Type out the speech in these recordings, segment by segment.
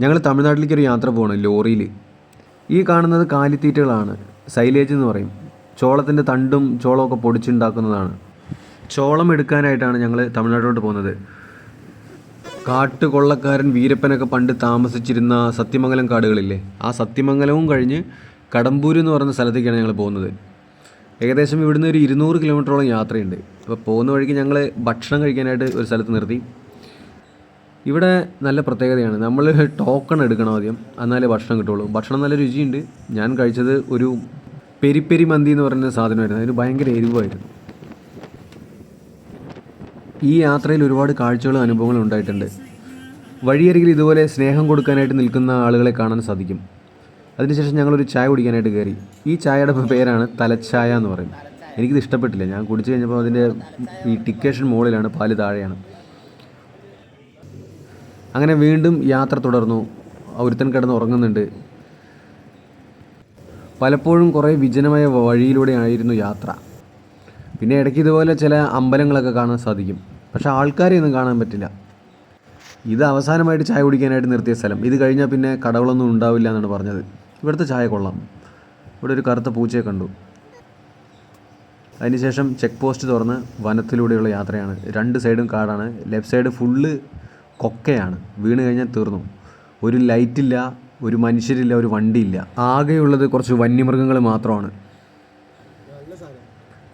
ഞങ്ങൾ തമിഴ്നാട്ടിലേക്ക് ഒരു യാത്ര പോകണം ലോറിയിൽ ഈ കാണുന്നത് കാലിത്തീറ്റകളാണ് സൈലേജ് എന്ന് പറയും. ചോളത്തിന്റെ തണ്ടും ചോളമൊക്കെ പൊടിച്ചുണ്ടാക്കുന്നതാണ്. ചോളം എടുക്കാനായിട്ടാണ് ഞങ്ങൾ തമിഴ്നാട്ടിലോട്ട് പോകുന്നത്. കാട്ടുകൊള്ളക്കാരൻ വീരപ്പനൊക്കെ പണ്ട് താമസിച്ചിരുന്ന സത്യമംഗലം കാടുകളില്ലേ? ആ സത്യമംഗലവും കഴിഞ്ഞ് കടമ്പൂർ എന്ന് പറയുന്ന സ്ഥലത്തേക്കാണ് ഞങ്ങൾ പോകുന്നത്. ഏകദേശം ഇവിടുന്ന് ഒരു ഇരുന്നൂറ് കിലോമീറ്ററോളം യാത്രയുണ്ട്. അപ്പോൾ പോകുന്ന വഴിക്ക് ഞങ്ങൾ ഭക്ഷണം കഴിക്കാനായിട്ട് ഒരു സ്ഥലത്ത് നിർത്തി. ഇവിടെ നല്ല പ്രത്യേകതയാണ്. നമ്മൾ ടോക്കൺ എടുക്കണം ആദ്യം. എന്നാലേ ഭക്ഷണം കിട്ടുള്ളൂ. ഭക്ഷണം നല്ല രുചിയുണ്ട്. ഞാൻ കഴിച്ചത് ഒരു പെരിപ്പെരി മന്തി എന്ന് പറയുന്ന സാധനമായിരുന്നു. അതിന് ഭയങ്കര എരിവായിരുന്നു. ഈ യാത്രയിൽ ഒരുപാട് കാഴ്ചകളും അനുഭവങ്ങളും ഉണ്ടായിട്ടുണ്ട്. വഴിയരികിൽ ഇതുപോലെ സ്നേഹം കൊടുക്കാനായിട്ട് നിൽക്കുന്ന ആളുകളെ കാണാൻ സാധിക്കും. അതിനുശേഷം ഞങ്ങളൊരു ചായ കുടിക്കാനായിട്ട് കയറി. ഈ ചായയുടെ പേരാണ് തലച്ചായ എന്ന് പറയുന്നത്. എനിക്കിത് ഇഷ്ടപ്പെട്ടില്ല. ഞാൻ കുടിച്ചു കഴിഞ്ഞപ്പോൾ അതിന്റെ ഈ ടിക്കേഷൻ മുകളിലാണ് പാൽ താഴെയാണ്. അങ്ങനെ വീണ്ടും യാത്ര തുടർന്നു. ഒരുത്തൻ കിടന്ന് ഉറങ്ങുന്നുണ്ട് പലപ്പോഴും കുറേ വിജനമായ വഴിയിലൂടെ ആയിരുന്നു യാത്ര. പിന്നെ ഇടയ്ക്ക് ഇതുപോലെ ചില അമ്പലങ്ങളൊക്കെ കാണാൻ സാധിക്കും. പക്ഷെ ആൾക്കാരെ ഒന്നും കാണാൻ പറ്റില്ല. ഇത് അവസാനമായിട്ട് ചായ കുടിക്കാനായിട്ട് നിർത്തിയ സ്ഥലം. ഇത് കഴിഞ്ഞാൽ പിന്നെ കടകളൊന്നും ഉണ്ടാവില്ല എന്നാണ് പറഞ്ഞത്. ഇവിടുത്തെ ചായ കൊള്ളാം. ഇവിടെ ഒരു കറുത്ത പൂച്ചയെ കണ്ടു. അതിനുശേഷം ചെക്ക് പോസ്റ്റ് തുറന്ന് വനത്തിലൂടെയുള്ള യാത്രയാണ്. രണ്ട് സൈഡും കാടാണ്. ലെഫ്റ്റ് സൈഡ് ഫുള്ള് കൊക്കയാണ്. വീണ് കഴിഞ്ഞാൽ തീർന്നു. ഒരു ലൈറ്റില്ല ഒരു മനുഷ്യരില്ല ഒരു വണ്ടിയില്ല. ആകെയുള്ളത് കുറച്ച് വന്യമൃഗങ്ങൾ മാത്രമാണ്.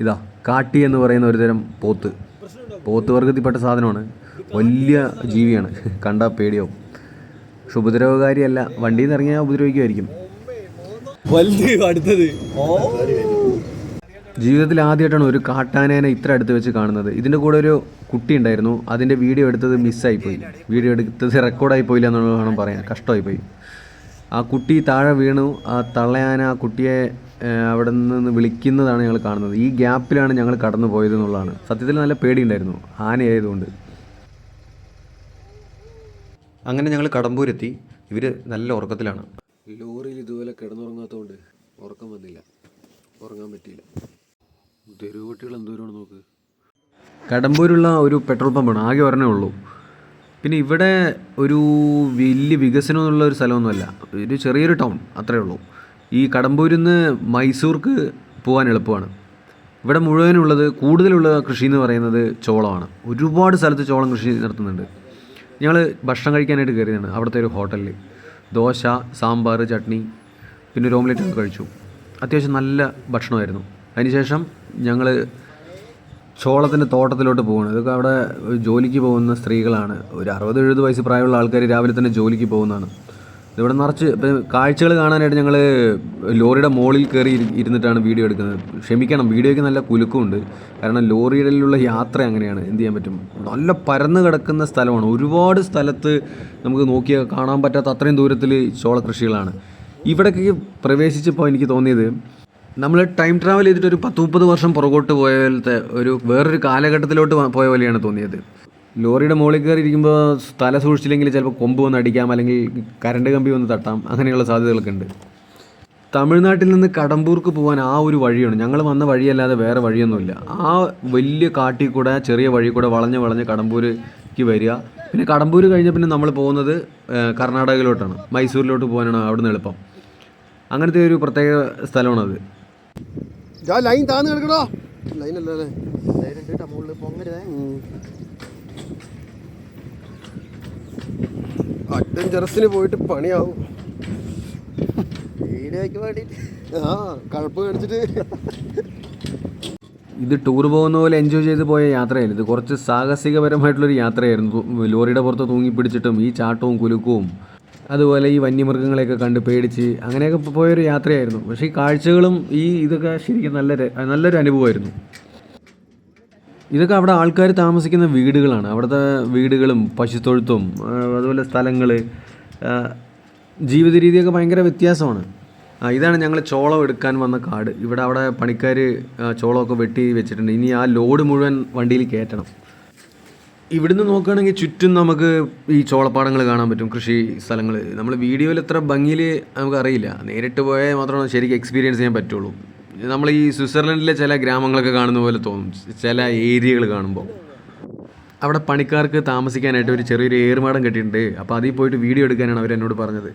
ഇതാ കാട്ടി എന്ന് പറയുന്ന ഒരു തരം പോത്ത്. പോത്ത് വർഗത്തിൽപ്പെട്ട സാധനമാണ്. വലിയ ജീവിയാണ്. കണ്ടാൽ പേടിയാവും. പക്ഷെ ഉപദ്രവകാരിയല്ല. വണ്ടിയിൽ നിന്ന് ഇറങ്ങിയാൽ ഉപദ്രവിക്കുമായിരിക്കും. അടുത്തത്. ജീവിതത്തിൽ ആദ്യമായിട്ടാണ് ഒരു കാട്ടാനേനെ ഇത്ര അടുത്ത് വെച്ച് കാണുന്നത്. ഇതിന്റെ കൂടെ ഒരു കുട്ടി ഉണ്ടായിരുന്നു. അതിന്റെ വീഡിയോ എടുത്തത് മിസ്സായിപ്പോയി. വീഡിയോ എടുത്തത് റെക്കോർഡായി പോയില്ല എന്നുള്ളത് വേണം പറയാൻ. കഷ്ടമായി പോയി ആ കുട്ടി താഴെ വീണു. ആ തള്ളയാന ആ കുട്ടിയെ അവിടെ നിന്ന് വിളിക്കുന്നതാണ് ഞങ്ങൾ കാണുന്നത്. ഈ ഗ്യാപ്പിലാണ് ഞങ്ങൾ കടന്നു പോയത് എന്നുള്ളതാണ്. സത്യത്തിൽ നല്ല പേടിയുണ്ടായിരുന്നു. ആനയായതുകൊണ്ട്. അങ്ങനെ ഞങ്ങൾ കടമ്പൂരെത്തി. ഇവർ നല്ല ഉറക്കത്തിലാണ്. ലോറിയിൽ ഇതുപോലെ കിടന്നുറങ്ങാത്തതുകൊണ്ട് ഉറക്കം വന്നില്ല. ഉറങ്ങാൻ പറ്റിയില്ല. തെരുവുകുട്ടികൾ എന്തോരമാണ് നോക്ക്. കടമ്പൂരുള്ള ഒരു പെട്രോൾ പമ്പാണ് ആകെ ഒരെണ്ണേ ഉള്ളൂ. പിന്നെ ഇവിടെ ഒരു വലിയ വികസനമെന്നുള്ള ഒരു സ്ഥലമൊന്നുമല്ല. ഒരു ചെറിയൊരു ടൗൺ അത്രേ ഉള്ളൂ. ഈ കടമ്പൂരിൽ നിന്ന് മൈസൂർക്ക് പോകാൻ എളുപ്പമാണ്. ഇവിടെ മുഴുവനുള്ളത് കൂടുതലുള്ള കൃഷി എന്ന് പറയുന്നത് ചോളമാണ്. ഒരുപാട് സ്ഥലത്ത് ചോളം കൃഷി നടത്തുന്നുണ്ട്. ഞങ്ങൾ ഭക്ഷണം കഴിക്കാനായിട്ട് കയറിയതാണ് അവിടുത്തെ ഒരു ഹോട്ടലിൽ ദോശ സാമ്പാർ ചട്നി പിന്നെ ഒരു ഓംലെറ്റ് ഒക്കെ കഴിച്ചു. അത്യാവശ്യം നല്ല ഭക്ഷണമായിരുന്നു. അതിനുശേഷം ഞങ്ങൾ ചോളത്തിന്റെ തോട്ടത്തിലോട്ട് പോകണം ഇതൊക്കെ അവിടെ ജോലിക്ക് പോകുന്ന സ്ത്രീകളാണ്. ഒരു അറുപത് എഴുപത് വയസ്സ് പ്രായമുള്ള ആൾക്കാർ രാവിലെ തന്നെ ജോലിക്ക് പോകുന്നതാണ്. ഇവിടെ നിറച്ച് ഇപ്പം കാഴ്ചകൾ കാണാനായിട്ട് ഞങ്ങൾ ലോറിയുടെ മുകളിൽ കയറി ഇരി- ഇരുന്നിട്ടാണ് വീഡിയോ എടുക്കുന്നത്. ക്ഷമിക്കണം വീഡിയോയ്ക്ക് നല്ല കുലുക്കമുണ്ട്. കാരണം ലോറിയിലുള്ള യാത്ര അങ്ങനെയാണ്. എന്ത് ചെയ്യാൻ പറ്റും? നല്ല പരന്ന് കിടക്കുന്ന സ്ഥലമാണ്. ഒരുപാട് സ്ഥലത്ത് നമുക്ക് നോക്കിയാൽ കാണാൻ പറ്റാത്ത അത്രയും ദൂരത്തിൽ ചോള കൃഷികളാണ് ഇവിടേക്ക് പ്രവേശിച്ചപ്പോൾ എനിക്ക് തോന്നിയത് നമ്മൾ ടൈം ട്രാവൽ ചെയ്തിട്ട് ഒരു പത്ത് മുപ്പത് വർഷം പുറകോട്ട് പോയ പോലത്തെ ഒരു വേറൊരു കാലഘട്ടത്തിലോട്ട് പോയ പോലെയാണ് തോന്നിയത്. ലോറിയുടെ മുകളിൽ കയറി ഇരിക്കുമ്പോൾ തല സൂക്ഷിച്ചില്ലെങ്കിൽ ചിലപ്പോൾ കൊമ്പ് വന്ന് അടിക്കാം അല്ലെങ്കിൽ കരണ്ട് കമ്പി വന്ന് തട്ടാം അങ്ങനെയുള്ള സാധ്യതകളൊക്കെ ഉണ്ട്. തമിഴ്നാട്ടിൽ നിന്ന് കടമ്പൂർക്ക് പോകാൻ ആ ഒരു വഴിയാണ്. ഞങ്ങൾ വന്ന വഴിയല്ലാതെ വേറെ വഴിയൊന്നുമില്ല. ആ വലിയ കാട്ടിൽ കൂടെ ചെറിയ വഴി കൂടെ വളഞ്ഞ് വളഞ്ഞ് കടമ്പൂർക്ക് വരിക. പിന്നെ കടമ്പൂർ കഴിഞ്ഞ പിന്നെ നമ്മൾ പോകുന്നത് കർണാടകയിലോട്ടാണ്. മൈസൂരിലോട്ട് പോകാനാണ് അവിടുന്ന് എളുപ്പം. അങ്ങനത്തെ ഒരു പ്രത്യേക സ്ഥലമാണത്. ലൈൻ താന്ന് കിടക്കണോ ലൈൻ അല്ലേ അഡ്വഞ്ചറസിന് പോയിട്ട് പണിയാവും. ആ കഴപ്പ് കടിച്ചിട്ട് ഇത് ടൂർ പോകുന്ന പോലെ എൻജോയ് ചെയ്ത് പോയ യാത്രയല്ല ഇത് കുറച്ച് സാഹസികപരമായിട്ടുള്ളൊരു യാത്രയായിരുന്നു. ലോറിയുടെ പുറത്ത് തൂങ്ങിപ്പിടിച്ചിട്ടും ഈ ചാട്ടവും കുലുക്കവും അതുപോലെ ഈ വന്യമൃഗങ്ങളെയൊക്കെ കണ്ട് പേടിച്ച് അങ്ങനെയൊക്കെ പോയൊരു യാത്രയായിരുന്നു. പക്ഷേ ഈ കാഴ്ചകളും ഈ ഇതൊക്കെ ശരിക്കും നല്ലൊരു നല്ലൊരു അനുഭവമായിരുന്നു. ഇതൊക്കെ അവിടെ ആൾക്കാർ താമസിക്കുന്ന വീടുകളാണ്. അവിടുത്തെ വീടുകളും പശുത്തൊഴുത്തും അതുപോലെ സ്ഥലങ്ങൾ ജീവിത രീതിയൊക്കെ ഭയങ്കര വ്യത്യാസമാണ്. ഇതാണ് ഞങ്ങൾ ചോളം എടുക്കാൻ വന്ന കാട്. ഇവിടെ അവിടെ പണിക്കാർ ചോളമൊക്കെ വെട്ടി വെച്ചിട്ടുണ്ട്. ഇനി ആ ലോഡ് മുഴുവൻ വണ്ടിയിൽ കയറ്റണം. ഇവിടുന്ന് നോക്കുകയാണെങ്കിൽ ചുറ്റും നമുക്ക് ഈ ചോളപ്പാടങ്ങൾ കാണാൻ പറ്റും കൃഷി സ്ഥലങ്ങൾ. നമ്മൾ വീഡിയോയിൽ എത്ര ഭംഗിയിൽ നമുക്കറിയില്ല നേരിട്ട് പോയാൽ മാത്രമാണ് ശരിക്കും എക്സ്പീരിയൻസ് ചെയ്യാൻ പറ്റുള്ളൂ. നമ്മൾ ഈ സ്വിറ്റ്സർലൻഡിലെ ചില ഗ്രാമങ്ങളൊക്കെ കാണുന്ന പോലെ തോന്നും ചില ഏരിയകൾ കാണുമ്പോൾ. അവിടെ പണിക്കാർക്ക് താമസിക്കാനായിട്ട് ഒരു ചെറിയൊരു ഏറുമാടം കെട്ടിയിട്ടുണ്ട്. അപ്പോൾ അതിൽ പോയിട്ട് വീഡിയോ എടുക്കാനാണ് അവർ എന്നോട് പറഞ്ഞത്.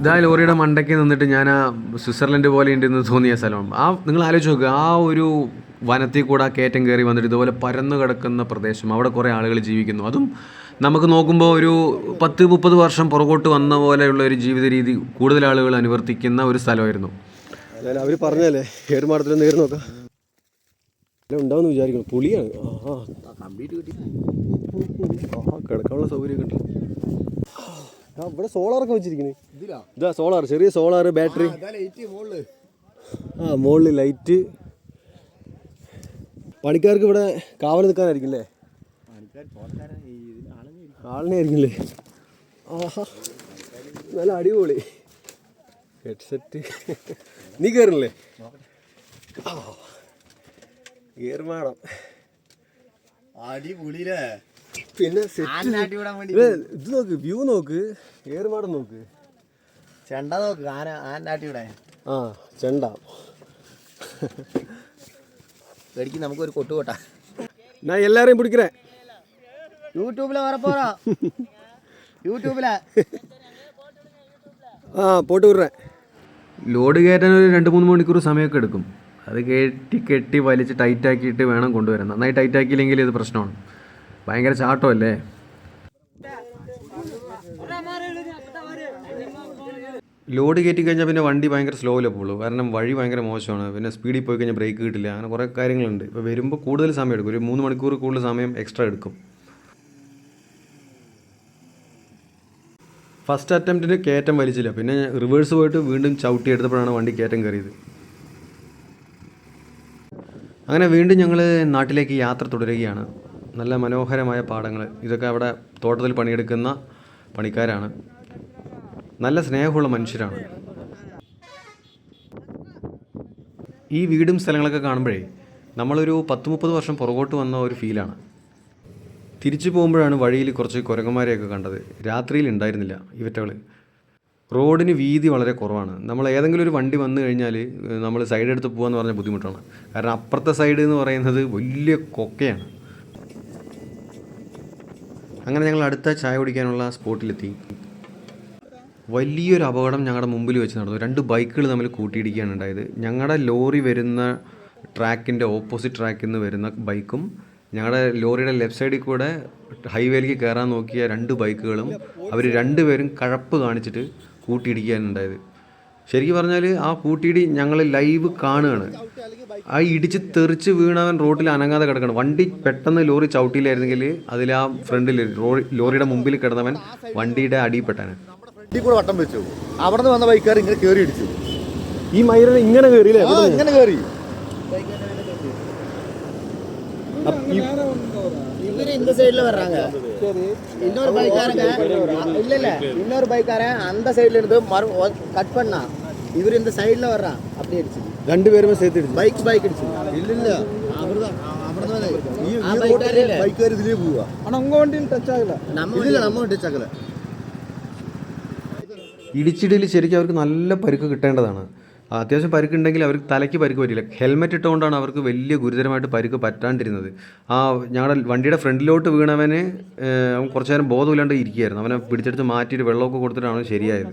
ഇതാ ലോറിയുടെ മണ്ടയ്ക്ക് നിന്നിട്ട് ഞാൻ ആ സ്വിറ്റ്സർലൻഡ് പോലെ ഉണ്ടെന്ന് തോന്നിയ സ്ഥലമാണ്. ആ നിങ്ങൾ ആലോചിച്ച് നോക്കുക ആ ഒരു വനത്തിൽ കൂടെ കയറ്റം കയറി വന്നിട്ട് ഇതുപോലെ പരന്നു കിടക്കുന്ന പ്രദേശം. അവിടെ കുറേ ആളുകൾ ജീവിക്കുന്നു. അതും നമുക്ക് നോക്കുമ്പോൾ ഒരു പത്ത് മുപ്പത് വർഷം പുറകോട്ട് വന്ന പോലെയുള്ള ഒരു ജീവിത രീതി കൂടുതൽ ആളുകൾ അനുവർത്തിക്കുന്ന ഒരു സ്ഥലമായിരുന്നു. അവർ പറഞ്ഞല്ലേ ഏറുമാടത്തിൽ നേരി നോക്കാം. ഉണ്ടാവുമെന്ന് വിചാരിക്കണം പുളിയാണ്. ആ കമ്പ്ലീറ്റ് കിട്ടി കിടക്കാനുള്ള സൗകര്യം ആ ഇവിടെ സോളാറൊക്കെ വെച്ചിരിക്കണേ ഇതിലാ? ഇതാ സോളാർ ചെറിയ സോളാർ ബാറ്ററി ആ മുകളിൽ ലൈറ്റ് പണിക്കാർക്ക് ഇവിടെ കാവൽ നിൽക്കാനായിരിക്കും അല്ലേ? ആളിനെ ആയിരിക്കില്ലേ ആഹാ. നല്ല അടിപൊളി. ഹെഡ്സെറ്റ്. നീ കയറില്ലേ കയറുമാണോ അടിപൊളിയിലേ പിന്നെ സെറ്റ് ഇത് നോക്ക് വ്യൂ നോക്ക് ഏർമാടം നോക്ക്. ചെണ്ട നോക്ക് ആന ആനാട്ടി വിടാൻ ആ ചെണ്ട. கடிக்கு നമുക്ക് ഒരു கொட்டு ஓட்டா நான் எல்லாரையும் பிடிக்கிறேன் யூடியூப்பில் வரப்போகிறோம் യൂട്യൂബിലാ. ആ പോട്ട് വിടുറേ ലോഡ് കയറ്റാൻ ഒരു രണ്ട് മൂന്ന് മണിക്കൂർ സമയമൊക്കെ എടുക്കും. അത് കെട്ടി കെട്ടി വലിച്ച് ടൈറ്റാക്കിയിട്ട് വേണം കൊണ്ടുവരാൻ. നന്നായി ടൈറ്റാക്കിയില്ലെങ്കിൽ ഇത് പ്രശ്നമാണ്. ഭയങ്കര ചാട്ടമല്ലേ? ലോഡ് കയറ്റി കഴിഞ്ഞാൽ പിന്നെ വണ്ടി ഭയങ്കര സ്ലോയിലേ പോകുള്ളൂ കാരണം വഴി ഭയങ്കര മോശമാണ്. പിന്നെ സ്പീഡിൽ പോയി കഴിഞ്ഞാൽ ബ്രേക്ക് കിട്ടില്ല. അങ്ങനെ കുറേ കാര്യങ്ങളുണ്ട്. ഇപ്പോൾ വരുമ്പോൾ കൂടുതൽ സമയം എടുക്കും. ഒരു മൂന്ന് മണിക്കൂർ കൂടുതൽ സമയം എക്സ്ട്രാ എടുക്കും. ഫസ്റ്റ് അറ്റംപ്റ്റിന് കയറ്റം വലിച്ചില്ല. പിന്നെ റിവേഴ്സ് പോയിട്ട് വീണ്ടും ചവിട്ടി എടുത്തപ്പോഴാണ് വണ്ടി കയറ്റം കയറിയത്. അങ്ങനെ വീണ്ടും ഞങ്ങൾ നാട്ടിലേക്ക് യാത്ര തുടരുകയാണ്. നല്ല മനോഹരമായ പാടങ്ങൾ ഇതൊക്കെ അവിടെ തോട്ടത്തിൽ പണിയെടുക്കുന്ന പണിക്കാരാണ്. നല്ല സ്നേഹമുള്ള മനുഷ്യരാണ്. ഈ വീടും സ്ഥലങ്ങളൊക്കെ കാണുമ്പോഴേ നമ്മളൊരു പത്ത് മുപ്പത് വർഷം പുറകോട്ട് വന്ന ഒരു ഫീലാണ്. തിരിച്ചു പോകുമ്പോഴാണ് വഴിയിൽ കുറച്ച് കുരങ്ങന്മാരെയൊക്കെ കണ്ടത്. രാത്രിയിൽ ഉണ്ടായിരുന്നില്ല ഇവറ്റകൾ റോഡിന് വീതി വളരെ കുറവാണ്. നമ്മൾ ഏതെങ്കിലും ഒരു വണ്ടി വന്നു കഴിഞ്ഞാൽ നമ്മൾ സൈഡ് എടുത്ത് പോകാന്ന് പറഞ്ഞാൽ ബുദ്ധിമുട്ടാണ്. കാരണം അപ്പുറത്തെ സൈഡ് എന്ന് പറയുന്നത് വലിയ കൊക്കയാണ്. അങ്ങനെ ഞങ്ങൾ അടുത്ത ചായ കുടിക്കാനുള്ള സ്പോട്ടിലെത്തി. വലിയൊരു അപകടം ഞങ്ങളുടെ മുമ്പിൽ വെച്ച് നടന്നു. രണ്ട് ബൈക്കുകൾ തമ്മിൽ കൂട്ടിയിടിക്കുകയാണ് ഉണ്ടായത്. ഞങ്ങളുടെ ലോറി വരുന്ന ട്രാക്കിന്റെ ഓപ്പോസിറ്റ് ട്രാക്കിൽ നിന്ന് വരുന്ന ബൈക്കും ഞങ്ങളുടെ ലോറിയുടെ ലെഫ്റ്റ് സൈഡിൽ കൂടെ ഹൈവേയിലേക്ക് കയറാൻ നോക്കിയ രണ്ട് ബൈക്കുകളും അവർ രണ്ടുപേരും കഴപ്പ് കാണിച്ചിട്ട് കൂട്ടിയിടിക്കുകയാണ് ഉണ്ടായത്. ശരിക്കും പറഞ്ഞാൽ ആ കൂട്ടിയിടി ഞങ്ങൾ ലൈവ് കാണുകയാണ്. ആ ഇടിച്ച് തെറിച്ച് വീണവൻ റോഡിൽ അനങ്ങാതെ കിടക്കണം. വണ്ടി പെട്ടെന്ന് ലോറി ചവിട്ടിയിലായിരുന്നെങ്കിൽ അതിൽ ആ ഫ്രണ്ടിൽ ലോറിയുടെ മുമ്പിൽ കിടന്നവൻ വണ്ടിയുടെ അടിയിൽപ്പെട്ടാണ് ഫ്രണ്ടിൽ കൂടെ വട്ടം വെച്ചു അവിടെ നിന്ന് വന്ന ബൈക്കാർ ഇങ്ങനെ കേറി അടിച്ചു ഈ മയിലിനെ ഇങ്ങനെ കയറിയില്ലേ ആ, ഇങ്ങനെ കേറി இவரு இந்த சைடுல வர்றாங்க இன்னொரு பைக்காரங்க இல்ல இல்ல இன்னொரு பைக்காரன் அந்த சைடுல இருந்து மறு கட் பண்ணா இவர் இந்த சைடுல வர்றான் அப்படி அடிச்சு രണ്ടുപേരും സേത്തിടിച്ചു ബൈക്ക് ബൈക്ക് അടിച്ചു ഇല്ല ഇല്ല ബൈക്കുകാർ ഇതിലേ പോവാ നമ്മ ഇല്ല നമ്മ ടച്ചാക്കല ഇടിച്ചിടിയിൽ ശരിക്കും അവർക്ക് നല്ല പരുക്ക് കിട്ടേണ്ടതാണ്. അത്യാവശ്യം പരുക്കുണ്ടെങ്കിൽ അവർക്ക് തലയ്ക്ക് പരുക്ക് പറ്റില്ല. ഹെൽമെറ്റ് ഇട്ടുകൊണ്ടാണ് അവർക്ക് വലിയ ഗുരുതരമായിട്ട് പരുക്ക് പറ്റാണ്ടിരുന്നത്. ആ ഞങ്ങളുടെ വണ്ടിയുടെ ഫ്രണ്ടിലോട്ട് വീണവന് അവൻ കുറച്ച് നേരം ബോധമില്ലാണ്ട് ഇരിക്കുകയായിരുന്നു. അവനെ പിടിച്ചെടുത്ത് മാറ്റിയിട്ട് വെള്ളമൊക്കെ കൊടുത്തിട്ടാണ് ശരിയായത്.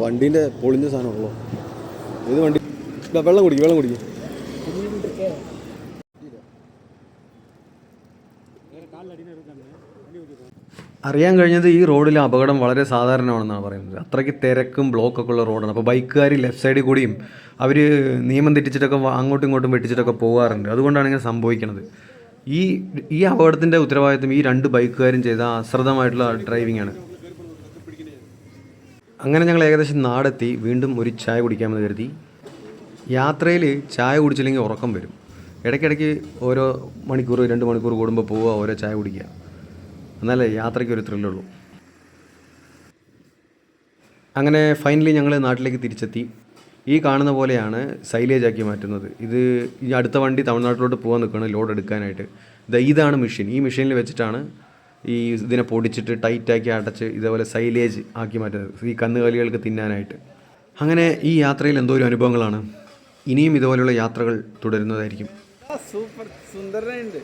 വണ്ടീന്റെ പൊളിഞ്ഞ സാധനമുള്ളൂ ഇത് വണ്ടി? വെള്ളം കുടിക്കും വെള്ളം കുടിക്കും. അറിയാൻ കഴിഞ്ഞത് ഈ റോഡിലെ അപകടം വളരെ സാധാരണമാണെന്നാണ് പറയുന്നത്. അത്രയ്ക്ക് തിരക്കും ബ്ലോക്കൊക്കെ ഉള്ള റോഡാണ്. അപ്പോൾ ബൈക്കുകാർ ലെഫ്റ്റ് സൈഡിൽ കൂടിയും അവർ നിയമം തെറ്റിച്ചിട്ടൊക്കെ അങ്ങോട്ടും ഇങ്ങോട്ടും വെട്ടിച്ചിട്ടൊക്കെ പോകാറുണ്ട്. അതുകൊണ്ടാണ് ഇങ്ങനെ സംഭവിക്കുന്നത് ഈ ഈ അപകടത്തിന്റെ ഉത്തരവാദിത്വം ഈ രണ്ട് ബൈക്കുകാരും ചെയ്ത അശ്രദ്ധമായിട്ടുള്ള ഡ്രൈവിംഗ് ആണ്. അങ്ങനെ ഞങ്ങൾ ഏകദേശം നാടെത്തി. വീണ്ടും ഒരു ചായ കുടിക്കാമെന്ന് കരുതി. യാത്രയിൽ ചായ കുടിച്ചില്ലെങ്കിൽ ഉറക്കം വരും. ഇടയ്ക്കിടയ്ക്ക് ഓരോ മണിക്കൂർ രണ്ട് മണിക്കൂർ കൂടുമ്പോൾ പോവുക ഓരോ ചായ കുടിക്കുക. എന്നാലേ യാത്രയ്ക്ക് ഒരു ത്രില്ലുള്ളൂ അങ്ങനെ ഫൈനലി ഞങ്ങൾ നാട്ടിലേക്ക് തിരിച്ചെത്തി. ഈ കാണുന്ന പോലെയാണ് സൈലേജ് ആക്കി മാറ്റുന്നത്. ഇത് ഈ അടുത്ത വണ്ടി തമിഴ്നാട്ടിലോട്ട് പോകാൻ നിൽക്കുകയാണ് ലോഡ് എടുക്കാനായിട്ട്. ഇത് ഇതാണ് മെഷീൻ ഈ മെഷീനിൽ വെച്ചിട്ടാണ് ഈ ഇതിനെ പൊടിച്ചിട്ട് ടൈറ്റാക്കി അടച്ച് ഇതേപോലെ സൈലേജ് ആക്കി മാറ്റുന്നത്. ഈ കന്നുകാലികൾക്ക് തിന്നാനായിട്ട്. അങ്ങനെ ഈ യാത്രയിൽ എന്തോ ഒരു അനുഭവങ്ങളാണ്. ഇനിയും ഇതുപോലെയുള്ള യാത്രകൾ തുടരുന്നതായിരിക്കും. സൂപ്പർ. സുന്ദരനുണ്ട്